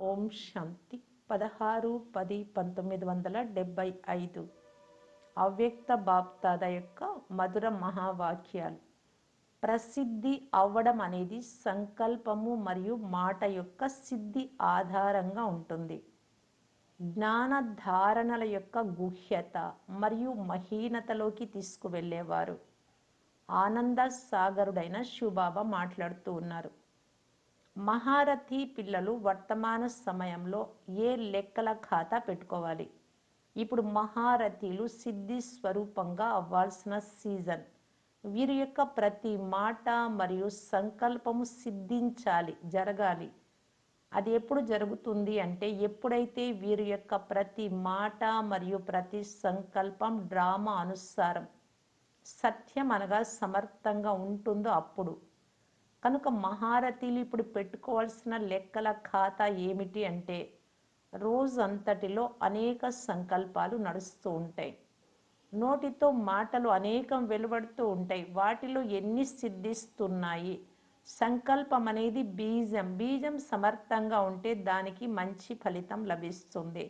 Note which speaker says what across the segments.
Speaker 1: ఓం శాంతి. పదహారు పది పంతొమ్మిది వందల డెబ్భై ఐదు. అవ్యక్త బాప్తాద యొక్క మధుర మహావాక్యాలు. ప్రసిద్ధి అవ్వడం అనేది సంకల్పము మరియు మాట యొక్క సిద్ధి ఆధారంగా ఉంటుంది. జ్ఞాన ధారణల యొక్క గుహ్యత మరియు మహీనతలోకి తీసుకువెళ్ళేవారు. ఆనంద సాగరుడైన శివబాబా మాట్లాడుతూ ఉన్నారు. మహారథి పిల్లలు వర్తమాన సమయంలో ఏ లెక్కల ఖాతా పెట్టుకోవాలి? ఇప్పుడు మహారథీలు సిద్ధి స్వరూపంగా అవ్వాల్సిన సీజన్. వీరి యొక్క ప్రతి మాట మరియు సంకల్పము సిద్ధించాలి జరగాలి. అది ఎప్పుడు జరుగుతుంది అంటే ఎప్పుడైతే వీరి యొక్క ప్రతి మాట మరియు ప్రతి సంకల్పం డ్రామా అనుసారం సత్యం అనగా సమర్థంగా ఉంటుందో అప్పుడు. కనుక మహారథీలు ఇప్పుడు పెట్టుకోవాల్సిన లెక్కల ఖాతా ఏమిటి అంటే రోజంతటిలో అనేక సంకల్పాలు నడుస్తూ ఉంటాయి. నోటితో మాటలు అనేకం వెలువడుతూ ఉంటాయి. వాటిలో ఎన్ని సిద్ధిస్తున్నాయి? సంకల్పం అనేది బీజం. బీజం సమర్థంగా ఉంటే దానికి మంచి ఫలితం లభిస్తుంది.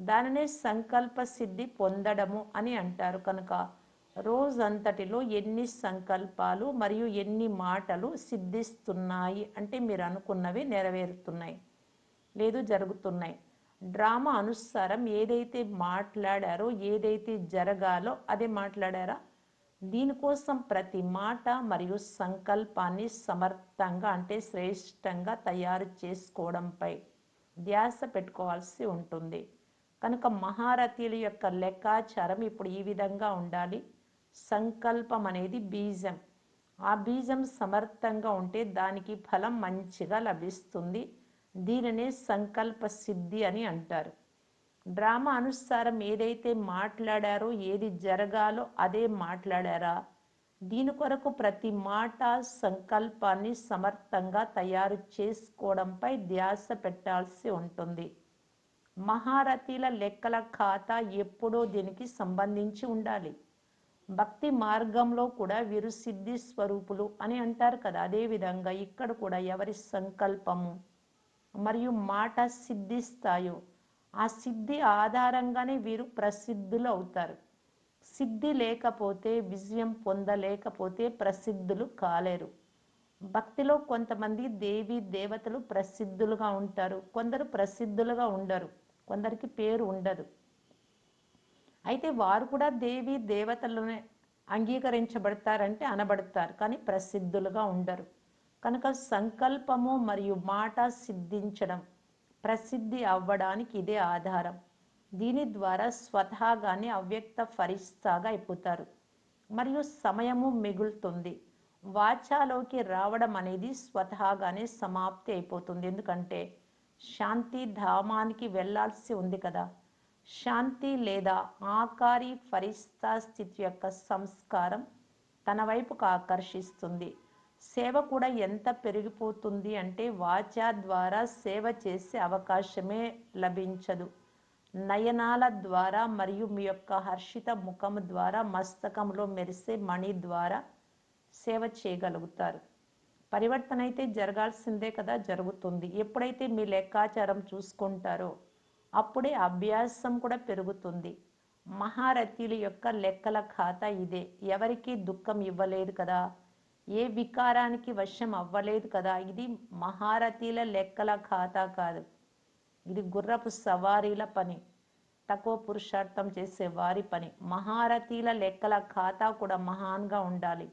Speaker 1: దానినే సంకల్ప సిద్ధి పొందడము అని అంటారు. కనుక రోజంతటిలో ఎన్ని సంకల్పాలు మరియు ఎన్ని మాటలు సిద్ధిస్తున్నాయి అంటే మీరు అనుకున్నవి నెరవేరుతున్నాయి. లేదు జరుగుతున్నాయి. డ్రామా అనుసారం ఏదైతే మాట్లాడారో ఏదైతే జరగాలో అదే మాట్లాడారా? దీనికోసం ప్రతి మాట మరియు సంకల్పాన్ని సమర్థంగా అంటే శ్రేష్టంగా తయారు చేసుకోవడంపై ధ్యాస పెట్టుకోవాల్సి ఉంటుంది. కనుక మహారథీల యొక్క లెక్కాచారం ఇప్పుడు ఈ విధంగా ఉండాలి. సంకల్పం అనేది బీజం. ఆ బీజం సమర్థంగా ఉంటే దానికి ఫలం మంచిగా లభిస్తుంది. దీనినే సంకల్ప సిద్ధి అని అంటారు. డ్రామా అనుసారం ఏదైతే మాట్లాడారో ఏది జరగాలో అదే మాట్లాడారా? దీని కొరకు ప్రతి మాట సంకల్పాన్ని సమర్థంగా తయారు చేసుకోవడంపై ధ్యాస పెట్టాల్సి ఉంటుంది. మహారథీల లెక్కల ఖాతా ఎప్పుడో దీనికి సంబంధించి ఉండాలి. భక్తి మార్గంలో కూడా వీరు సిద్ధి స్వరూపులు అని అంటారు కదా. అదేవిధంగా ఇక్కడ కూడా ఎవరి సంకల్పము మరియు మాట సిద్ధిస్తాయో ఆ సిద్ధి ఆధారంగానే వీరు ప్రసిద్ధులు అవుతారు. సిద్ధి లేకపోతే విజయం పొందలేకపోతే ప్రసిద్ధులు కాలేరు. భక్తిలో కొంతమంది దేవి దేవతలు ప్రసిద్ధులుగా ఉంటారు. కొందరు ప్రసిద్ధులుగా ఉండరు. కొందరికి పేరు ఉండదు. అయితే వారు కూడా దేవి దేవతలనే అంగీకరించబడతారంటే అనబడతారు. కానీ ప్రసిద్ధులుగా ఉండరు. కనుక సంకల్పము మరియు మాట సిద్ధించడం ప్రసిద్ధి అవ్వడానికి ఇదే ఆధారం. దీని ద్వారా స్వతహాగానే అవ్యక్త ఫరిస్తాగా అయిపోతారు. మరియు సమయము మిగులుతుంది. వాచాలోకి రావడం అనేది స్వతహాగానే సమాప్తి అయిపోతుంది. ఎందుకంటే శాంతి ధామానికి వెళ్ళాల్సి ఉంది కదా. శాంతి లేదా ఆకారి ఫరిస్తా స్థితి యొక్క సంస్కారం తన వైపుకు ఆకర్షిస్తుంది. సేవ కూడా ఎంత పెరిగిపోతుంది అంటే వాచా ద్వారా సేవ చేసే అవకాశమే లభించదు. నయనాల ద్వారా మరియు మీ యొక్క హర్షిత ముఖము ద్వారా మస్తకంలో మెరిసే మణి ద్వారా సేవ చేయగలుగుతారు. పరివర్తన అయితే జరగాల్సిందే కదా జరుగుతుంది. ఎప్పుడైతే మీ లెక్కాచారం చూసుకుంటారో అప్పుడే అభ్యాసం కూడా పెరుగుతుంది. మహారథీల యొక్క లెక్కల ఖాతా ఇదే. ఎవరికీ దుఃఖం ఇవ్వలేదు కదా? ఏ వికారానికి వశం అవ్వలేదు కదా? ఇది మహారథీల లెక్కల ఖాతా కాదు. ఇది గుర్రపు సవారీల పని. తక్కువ పురుషార్థం చేసే వారి పని. మహారథీల లెక్కల ఖాతా కూడా మహాన్గా ఉండాలి.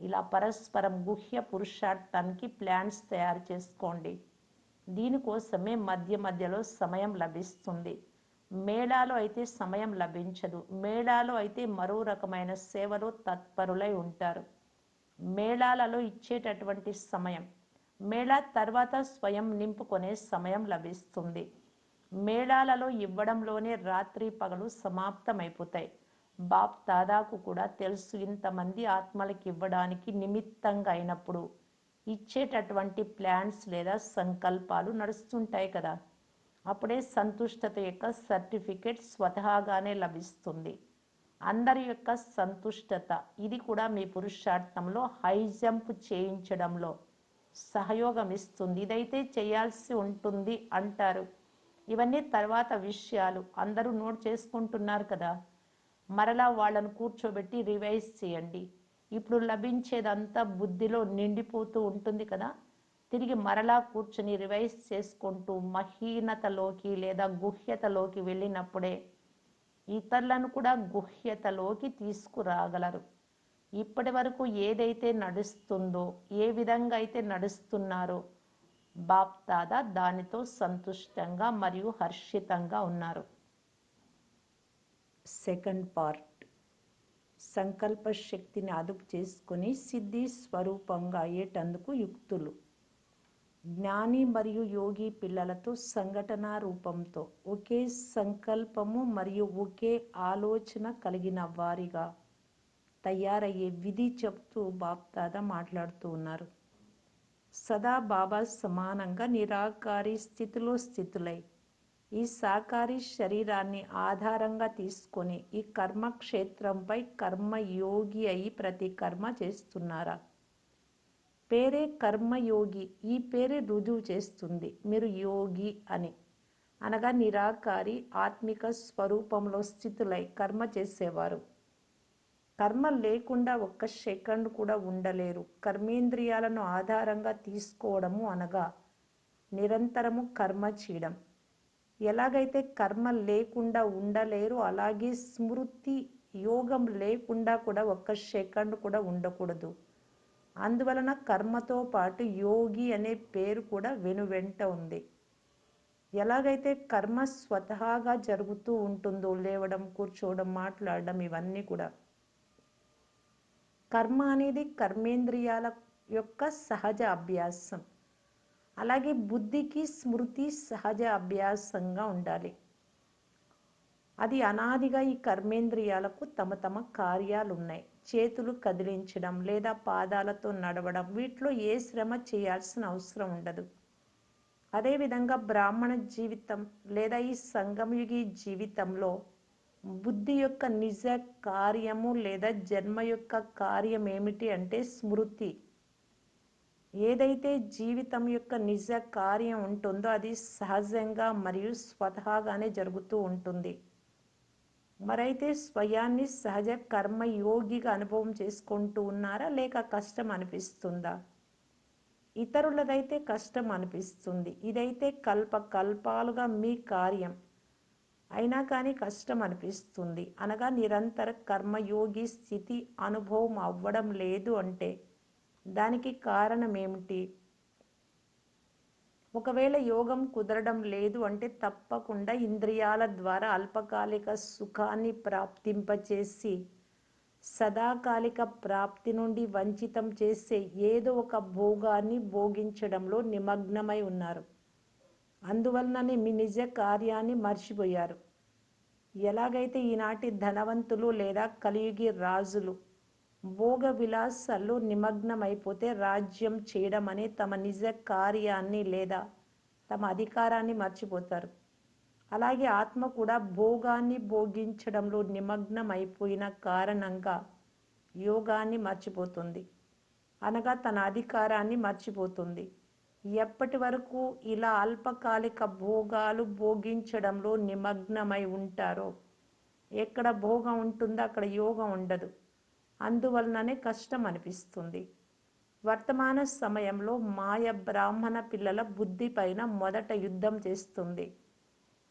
Speaker 1: ఇలా పరస్పరం గుహ్య పురుషార్థానికి ప్లాన్స్ తయారు చేసుకోండి. దీనికోసమే మధ్య మధ్యలో సమయం లభిస్తుంది. మేళాలో అయితే సమయం లభించదు. మేళాలో అయితే మరో రకమైన సేవలో తత్పరులై ఉంటారు. మేళాలలో ఇచ్చేటటువంటి సమయం. మేళా తర్వాత స్వయం నింపుకొనే సమయం లభిస్తుంది. మేళాలలో ఇవ్వడంలోనే రాత్రి పగలు సమాప్తమైపోతాయి. బాప్ దాదాకు కూడా తెలుసు ఇంతమంది ఆత్మలకి ఇవ్వడానికి నిమిత్తంగా అయినప్పుడు. ఇచ్చేటటువంటి ప్లాన్స్ లేదా సంకల్పాలు నడుస్తుంటాయి కదా. అప్పుడే సంతుష్టత యొక్క సర్టిఫికెట్ స్వతహాగానే లభిస్తుంది. అందరి యొక్క సంతుష్టత ఇది కూడా మీ పురుషార్థంలో హై జంప్ చేయించడంలో సహయోగం ఇస్తుంది ఇదైతే చేయాల్సి ఉంటుంది అంటారు. ఇవన్నీ తర్వాత విషయాలు. అందరూ నోట్ చేసుకుంటున్నారు కదా. మరలా వాళ్ళను కూర్చోబెట్టి రివైజ్ చేయండి. ఇప్పుడు లభించేదంతా బుద్ధిలో నిండిపోతూ ఉంటుంది కదా. తిరిగి మరలా కూర్చుని రివైజ్ చేసుకుంటూ మహీనతలోకి లేదా గుహ్యతలోకి వెళ్ళినప్పుడే ఇతరులను కూడా గుహ్యతలోకి తీసుకురాగలరు. ఇప్పటి వరకు ఏదైతే నడుస్తుందో ఏ విధంగా అయితే నడుస్తున్నారో బాప్తాద దానితో సంతుష్టంగా మరియు హర్షితంగా ఉన్నారు. Second part. సంకల్ప శక్తిని అదుపు చేసుకుని సిద్ధి స్వరూపంగా అయ్యేటందుకు యుక్తులు. జ్ఞాని మరియు యోగి పిల్లలతో సంఘటన రూపంతో ఒకే సంకల్పము మరియు ఒకే ఆలోచన కలిగిన వారిగా తయారయ్యే విధి చెప్తూ బాప్దాద మాట్లాడుతూ ఉన్నారు. సదా బాబా సమానంగా నిరాకారి స్థితిలో స్థితులై ఈ సాకారి శరీరాన్ని ఆధారంగా తీసుకొని ఈ కర్మక్షేత్రంపై కర్మయోగి అయి ప్రతి కర్మ చేస్తున్నారా? పేరే కర్మయోగి ఈ పేరే రుజువు చేస్తుంది. మీరు యోగి అని. అనగా నిరాకారి ఆత్మిక స్వరూపంలో స్థితులై కర్మ చేసేవారు. కర్మ లేకుండా ఒక్క సెకండ్ కూడా ఉండలేరు. కర్మేంద్రియాలను ఆధారంగా తీసుకోవడము అనగా నిరంతరము కర్మ చేయడం. ఎలాగైతే కర్మ లేకుండా ఉండలేరు అలాగే స్మృతి యోగం లేకుండా కూడా ఒక్క సెకండ్ కూడా ఉండకూడదు. అందువలన కర్మతో పాటు యోగి అనే పేరు కూడా వెనువెంట ఉంది. ఎలాగైతే కర్మ స్వతహాగా జరుగుతూ ఉంటుందో లేవడం కూర్చోవడం మాట్లాడడం ఇవన్నీ కూడా. కర్మ అనేది కర్మేంద్రియాల యొక్క సహజ అభ్యాసం. అలాగే బుద్ధికి స్మృతి సహజ అభ్యాసంగా ఉండాలి. అది అనాదిగా ఈ కర్మేంద్రియాలకు తమ తమ కార్యాలు ఉన్నాయి చేతులు కదిలించడం లేదా పాదాలతో నడవడం వీటిలో ఏ శ్రమ చేయాల్సిన అవసరం ఉండదు. అదేవిధంగా బ్రాహ్మణ జీవితం లేదా ఈ సంగమయుగి జీవితంలో బుద్ధి యొక్క నిజ కార్యము లేదా జన్మ యొక్క కార్యం ఏమిటి అంటే స్మృతి. ఏదైతే జీవితం యొక్క నిజ కార్యం ఉంటుందో అది సహజంగా మరియు స్వతహాగానే జరుగుతూ ఉంటుంది. మరైతే స్వయాన్ని సహజ కర్మయోగిగా అనుభవం చేసుకుంటూ ఉన్నారా? లేక కష్టం అనిపిస్తుందా? ఇతరులదైతే కష్టం అనిపిస్తుంది. ఇదైతే కల్ప కల్పాలుగా మీ కార్యం. అయినా కానీ కష్టం అనిపిస్తుంది. అనగా నిరంతర కర్మయోగి స్థితి అనుభవం అవ్వడం లేదు అంటే దానికి కారణం ఏమిటి ఒకవేళ యోగం కుదరడం లేదు అంటే తప్పకుండా ఇంద్రియాల ద్వారా అల్పకాలిక సుఖాన్ని ప్రాప్తింపచేసి సదాకాలిక ప్రాప్తి నుండి వంచితం చేసే ఏదో ఒక భోగాన్ని భోగించడంలో నిమగ్నమై ఉన్నారు. అందువలననే మీ నిజ కార్యాన్ని మర్చిపోయారు. ఎలాగైతే ఈనాటి ధనవంతులు లేదా కలియుగి రాజులు భోగవిలాసాల్లో నిమగ్నమైపోతే రాజ్యం చేయడం అనే తమ నిజ కార్యాన్ని లేదా తమ అధికారాన్ని మర్చిపోతారు. అలాగే ఆత్మ కూడా భోగాన్ని భోగించడంలో నిమగ్నం అయిపోయిన కారణంగా యోగాన్ని మర్చిపోతుంది. అనగా తన అధికారాన్ని మర్చిపోతుంది. ఎప్పటి వరకు ఇలా అల్పకాలిక భోగాలు భోగించడంలో నిమగ్నమై ఉంటారో ఎక్కడ భోగం ఉంటుందో అక్కడ యోగం ఉండదు. అందువలననే కష్టం అనిపిస్తుంది వర్తమాన సమయంలో మాయ బ్రాహ్మణ పిల్లల బుద్ధి పైన మొదట యుద్ధం చేస్తుంది.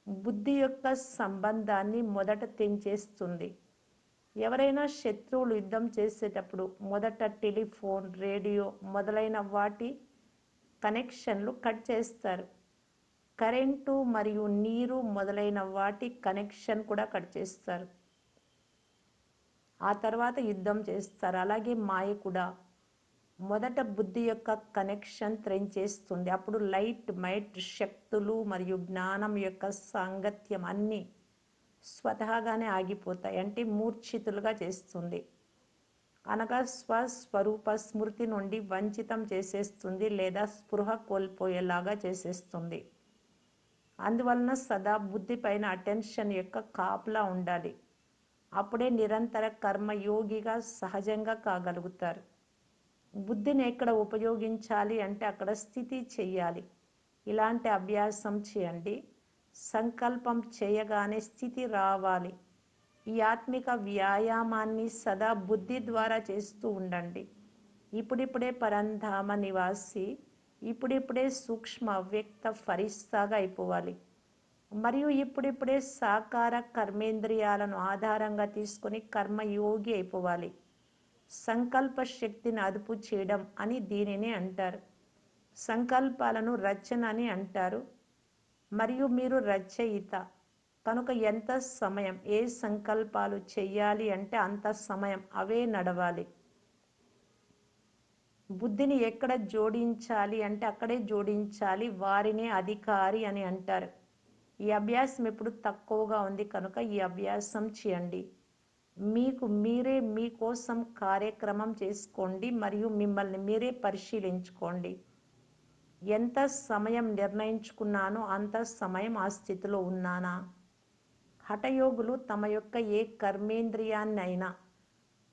Speaker 1: బుద్ధి యొక్క సంబంధాన్ని మొదట తెంచేస్తుంది. ఎవరైనా శత్రువులు యుద్ధం చేసేటప్పుడు మొదట టెలిఫోన్ రేడియో మొదలైన వాటి కనెక్షన్లు కట్ చేస్తారు. కరెంటు మరియు నీరు మొదలైన వాటి కనెక్షన్ కూడా కట్ చేస్తారు. ఆ తర్వాత యుద్ధం చేస్తారు. అలాగే మాయ కూడా మొదట బుద్ధి యొక్క కనెక్షన్ త్రెంచేస్తుంది అప్పుడు లైట్ మైట్ శక్తులు మరియు జ్ఞానం యొక్క సాంగత్యం అన్నీ స్వతహాగానే ఆగిపోతాయి. అంటే మూర్ఛితులుగా చేస్తుంది. అనగా స్వస్వరూప స్మృతి నుండి వంచితం చేసేస్తుంది లేదా స్పృహ కోల్పోయేలాగా చేసేస్తుంది. అందువలన సదా బుద్ధి పైన అటెన్షన్ యొక్క కాపులా ఉండాలి. అప్పుడే నిరంతర కర్మయోగిగా సహజంగా కాగలుగుతారు. బుద్ధిని ఎక్కడ ఉపయోగించాలి అంటే అక్కడ స్థితి చేయాలి ఇలాంటి అభ్యాసం చేయండి. సంకల్పం చేయగానే స్థితి రావాలి. ఈ ఆత్మిక వ్యాయామాన్ని సదా బుద్ధి ద్వారా చేస్తూ ఉండండి. ఇప్పుడిప్పుడే పరంధామ నివాసి ఇప్పుడిప్పుడే సూక్ష్మ వ్యక్త ఫరిస్తాగా అయిపోవాలి. మరియు ఇప్పుడిప్పుడే సాకార కర్మేంద్రియాలను ఆధారంగా తీసుకొని కర్మయోగి అయిపోవాలి. సంకల్ప శక్తిని అదుపు చేయడం అని దీనిని అంటారు. సంకల్పాలను రచన అని అంటారు. మరియు మీరు రచయిత. కనుక ఎంత సమయం ఏ సంకల్పాలు చెయ్యాలి అంటే అంత సమయం అవే నడవాలి. బుద్ధిని ఎక్కడ జోడించాలి అంటే అక్కడే జోడించాలి వారినే అధికారి అని అంటారు. ఈ అభ్యాసం ఎప్పుడు తక్కువగా ఉంది కనుక ఈ అభ్యాసం చేయండి. మీకు మీరే మీకోసం కార్యక్రమం చేసుకోండి మరియు మిమ్మల్ని మీరే పరిశీలించుకోండి. ఎంత సమయం నిర్ణయించుకున్నానో అంత సమయం ఆ స్థితిలో ఉన్నానా? హఠయోగులు తమ యొక్క ఏ కర్మేంద్రియాన్నైనా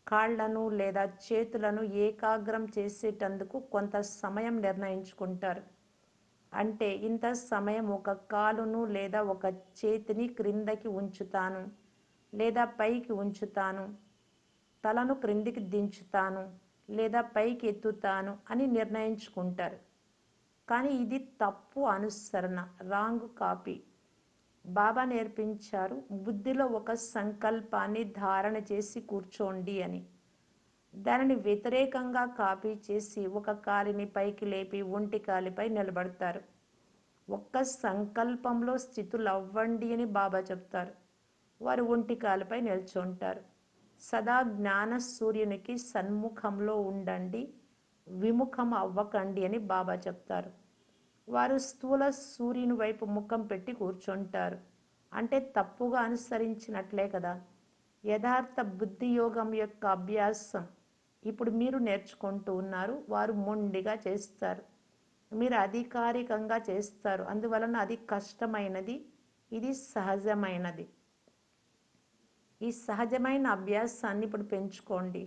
Speaker 1: కాళ్ళను లేదా చేతులను ఏకాగ్రం చేసేటందుకు కొంత సమయం నిర్ణయించుకుంటారు. అంటే ఇంత సమయం ఒక కాలును లేదా ఒక చేతిని క్రిందకి ఉంచుతాను లేదా పైకి ఉంచుతాను తలను క్రిందికి దించుతాను లేదా పైకి ఎత్తుతాను అని నిర్ణయించుకుంటారు. కానీ ఇది తప్పు అనుసరణ రాంగ్ కాపీ. బాబా నేర్పించారు బుద్ధిలో ఒక సంకల్పాన్ని ధారణ చేసి కూర్చోండి అని. దానిని వ్యతిరేకంగా కాపీ చేసి ఒక కాలిని పైకి లేపి ఒంటి కాలిపై నిలబడతారు. ఒక్క సంకల్పంలో స్థితులు అవ్వండి అని బాబా చెప్తారు. వారు ఒంటి కాలిపై నిల్చుంటారు. సదా జ్ఞాన సూర్యునికి సన్ముఖంలో ఉండండి విముఖం అవ్వకండి అని బాబా చెప్తారు. వారు స్థూల సూర్యుని వైపు ముఖం పెట్టి కూర్చుంటారు. అంటే తప్పుగా అనుసరించినట్లే కదా. యథార్థ బుద్ధి యోగం యొక్క అభ్యాసం ఇప్పుడు మీరు నేర్చుకుంటూ ఉన్నారు వారు మొండిగా చేస్తారు. మీరు అధికారికంగా చేస్తారు. అందువలన అది కష్టమైనది ఇది సహజమైనది. ఈ సహజమైన అభ్యాసాన్ని ఇప్పుడు పెంచుకోండి.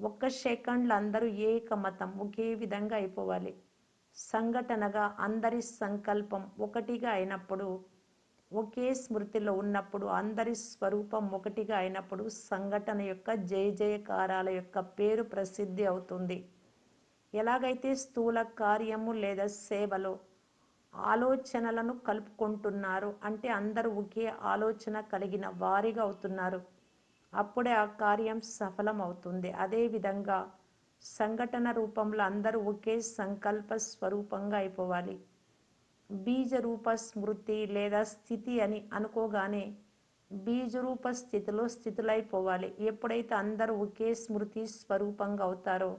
Speaker 1: ఒక్క సెకండ్లు అందరూ ఏకమతం ఒకే విధంగా అయిపోవాలి. సంఘటనగా అందరి సంకల్పం ఒకటిగా అయినప్పుడు ఒకే స్మృతిలో ఉన్నప్పుడు అందరి స్వరూపం ఒకటిగా అయినప్పుడు సంఘటన యొక్క జయ జయకారాల యొక్క పేరు ప్రసిద్ధి అవుతుంది. ఎలాగైతే స్థూల కార్యము లేదా సేవలో ఆలోచనలను కలుపుకుంటున్నారు అంటే అందరూ ఒకే ఆలోచన కలిగిన వారిగా అవుతున్నారు. అప్పుడే ఆ కార్యం సఫలం అవుతుంది అదేవిధంగా సంఘటన రూపంలో అందరూ ఒకే సంకల్ప స్వరూపంగా అయిపోవాలి. బీజరూప స్మృతి లేదా స్థితి అని అనుకోగానే బీజరూప స్థితిలో స్థితులైపోవాలి. ఎప్పుడైతే అందరూ ఒకే స్మృతి స్వరూపంగా అవుతారో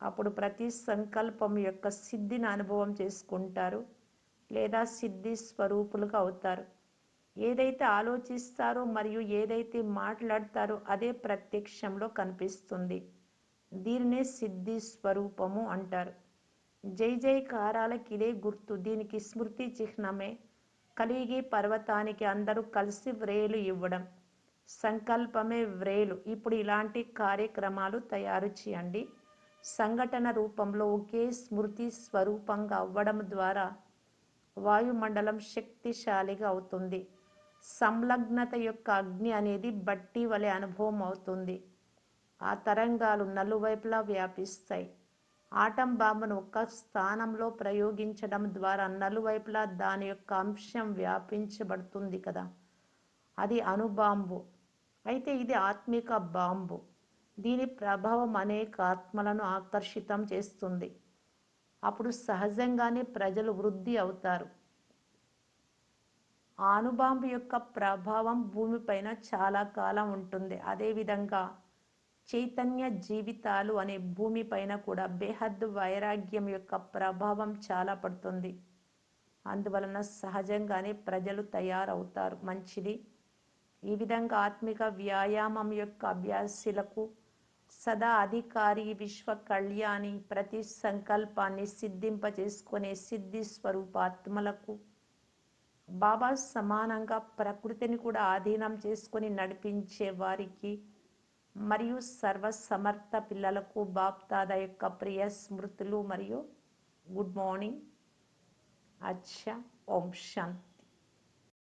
Speaker 1: అప్పుడు ప్రతి సంకల్పం యొక్క సిద్ధిని అనుభవం చేసుకుంటారు లేదా సిద్ధి స్వరూపులుగా అవుతారు. ఏదైతే ఆలోచిస్తారో మరియు ఏదైతే మాట్లాడతారో అదే ప్రత్యక్షంలో కనిపిస్తుంది. దీనినే సిద్ధి స్వరూపము అంటారు. జై జైకారాలకి ఇదే గుర్తు. దీనికి స్మృతి చిహ్నమే. కలిగి పర్వతానికి అందరూ కలిసి వ్రేలు ఇవ్వడం. సంకల్పమే వ్రేలు. ఇప్పుడు ఇలాంటి కార్యక్రమాలు తయారు చేయండి. సంఘటన రూపంలో ఒకే స్మృతి స్వరూపంగా అవ్వడం ద్వారా వాయుమండలం శక్తిశాలిగా అవుతుంది. సంలగ్నత యొక్క అగ్ని అనేది బట్టి వలె అనుభవం అవుతుంది. ఆ తరంగాలు నలువైపులా వ్యాపిస్తాయి. ఆటం బాంబును ఒక్క స్థానంలో ప్రయోగించడం ద్వారా నలువైపులా దాని యొక్క అంశం వ్యాపించబడుతుంది కదా. అది అణుబాంబు. అయితే ఇది ఆత్మిక బాంబు. దీని ప్రభావం అనేక ఆత్మలను ఆకర్షితం చేస్తుంది. అప్పుడు సహజంగానే ప్రజలు వృద్ధి అవుతారు. ఆ అణుబాంబు యొక్క ప్రభావం భూమిపైన చాలా కాలం ఉంటుంది. అదేవిధంగా చైతన్య జీవితాలు అనే భూమి పైన కూడా బేహద్ వైరాగ్యం యొక్క ప్రభావం చాలా పడుతుంది. అందువలన సహజంగానే ప్రజలు తయారవుతారు. మంచిది. ఈ విధంగా ఆత్మిక వ్యాయామం యొక్క అభ్యాసులకు సదా అధికారి విశ్వ కళ్యాణి ప్రతి సంకల్పాన్ని సిద్ధింపజేసుకునే సిద్ధి స్వరూపాత్మలకు బాబా సమానంగా ప్రకృతిని కూడా ఆధీనం చేసుకొని నడిపించే వారికి మరియు సర్వసమర్థ పిల్లలకు బాప్తాద యొక్క ప్రియ స్మృతులు మరియు గుడ్ మార్నింగ్ అచ్చ ఓం శాంతి.